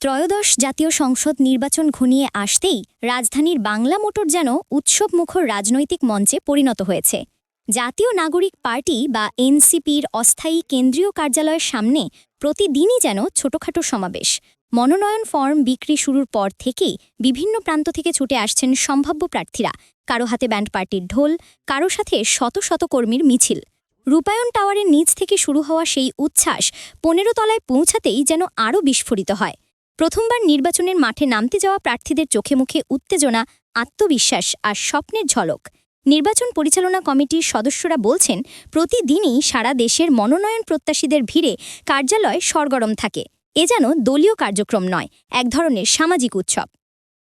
ত্রয়োদশ জাতীয় সংসদ নির্বাচন ঘনিয়ে আসতেই রাজধানীর বাংলা মোটর যেন উৎসবমুখর রাজনৈতিক মঞ্চে পরিণত হয়েছে। জাতীয় নাগরিক পার্টি বা এনসিপির অস্থায়ী কেন্দ্রীয় কার্যালয়ের সামনে প্রতিদিনই যেন ছোটখাটো সমাবেশ। মনোনয়ন ফর্ম বিক্রি শুরুর পর থেকেই বিভিন্ন প্রান্ত থেকে ছুটে আসছেন সম্ভাব্য প্রার্থীরা। কারও হাতে ব্যান্ড পার্টির ঢোল, কারও সাথে শত শত কর্মীর মিছিল। রূপায়ণ টাওয়ারের নিচ থেকে শুরু হওয়া সেই উচ্ছ্বাস পনেরো তলায় পৌঁছাতেই যেন আরও বিস্ফোরিত হয়। প্রথমবার নির্বাচনের মাঠে নামতে যাওয়া প্রার্থীদের চোখে মুখে উত্তেজনা, আত্মবিশ্বাস আর স্বপ্নের ঝলক। নির্বাচন পরিচালনা কমিটির সদস্যরা বলছেন, প্রতিদিনই সারা দেশের মনোনয়ন প্রত্যাশীদের ভিড়ে কার্যালয় সরগরম থাকে। এ যেন দলীয় কার্যক্রম নয়, এক ধরনের সামাজিক উৎসব।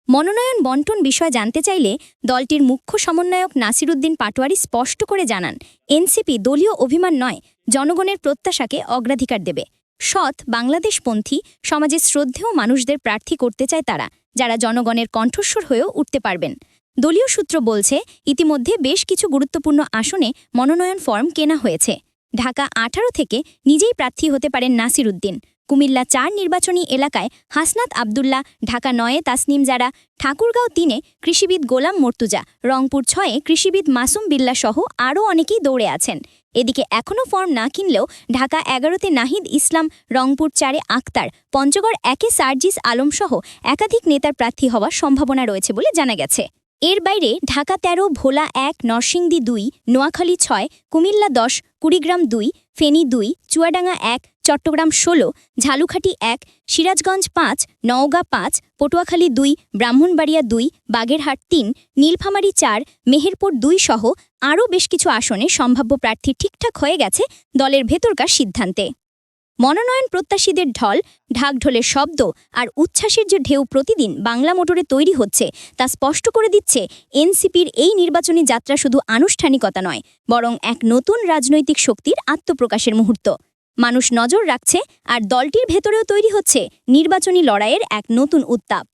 মনোনয়ন বন্টন বিষয় জানতে চাইলে দলটির মুখ্য সমন্বয়ক নাসিরুদ্দিন পাটোয়ারি স্পষ্ট করে জানান, এনসিপি দলীয় অভিমান নয়, জনগণের প্রত্যাশাকে অগ্রাধিকার দেবে। সৎ বাংলাদেশপন্থী সমাজে শ্রদ্ধেয় মানুষদের প্রার্থী করতে চায় তারা, যারা জনগণের কণ্ঠস্বর হয়েও উঠতে পারবেন। দলীয় সূত্র বলছে, ইতিমধ্যে বেশ কিছু গুরুত্বপূর্ণ আসনে মনোনয়ন ফর্ম কেনা হয়েছে। ঢাকা আঠারো থেকে নিজেই প্রার্থী হতে পারেন নাসির উদ্দিন। কুমিল্লা চার নির্বাচনী এলাকায় হাসনাত আবদুল্লাহ, ঢাকা নয়ে তাসনিম জারা, ঠাকুরগাঁও তিনে কৃষিবিদ গোলাম মর্তুজা, রংপুর ছয়ে কৃষিবিদ মাসুম বিল্লা সহ আরও অনেকেই দৌড়ে আছেন। এদিকে এখনও ফর্ম না কিনলেও ঢাকা এগারোতে নাহিদ ইসলাম, রংপুর চারে আক্তার, পঞ্চগড় একে সার্জিস আলমসহ একাধিক নেতার প্রার্থী হওয়ার সম্ভাবনা রয়েছে বলে জানা গেছে। এর বাইরে ঢাকা তেরো, ভোলা এক, নরসিংদী দুই, নোয়াখালী ছয়, কুমিল্লা দশ, কুড়িগ্রাম দুই, ফেনী দুই, চুয়াডাঙ্গা এক চট্টগ্রাম ষোলো, ঝালুখাটি এক, সিরাজগঞ্জ পাঁচ, নওগাঁ পাঁচ, পটুয়াখালী দুই, ব্রাহ্মণবাড়িয়া দুই, বাগেরহাট তিন, নীলফামারী চার, মেহেরপুর দুই সহ আরও বেশ কিছু আসনে সম্ভাব্য প্রার্থী ঠিকঠাক হয়ে গেছে দলের ভেতরকার সিদ্ধান্তে। মনোনয়ন প্রত্যাশীদের ঢল ঢাকঢোলের শব্দ আর উচ্ছ্বাসের যে ঢেউ প্রতিদিন বাংলা মোটরে তৈরি হচ্ছে তা স্পষ্ট করে দিচ্ছে এনসিপির এই নির্বাচনী যাত্রা শুধু আনুষ্ঠানিকতা নয়, বরং এক নতুন রাজনৈতিক শক্তির আত্মপ্রকাশের মুহূর্ত। মানুষ নজর রাখছে আর দলটির ভেতরেও তৈরি হচ্ছে নির্বাচনী লড়াইয়ের এক নতুন উত্তাপ।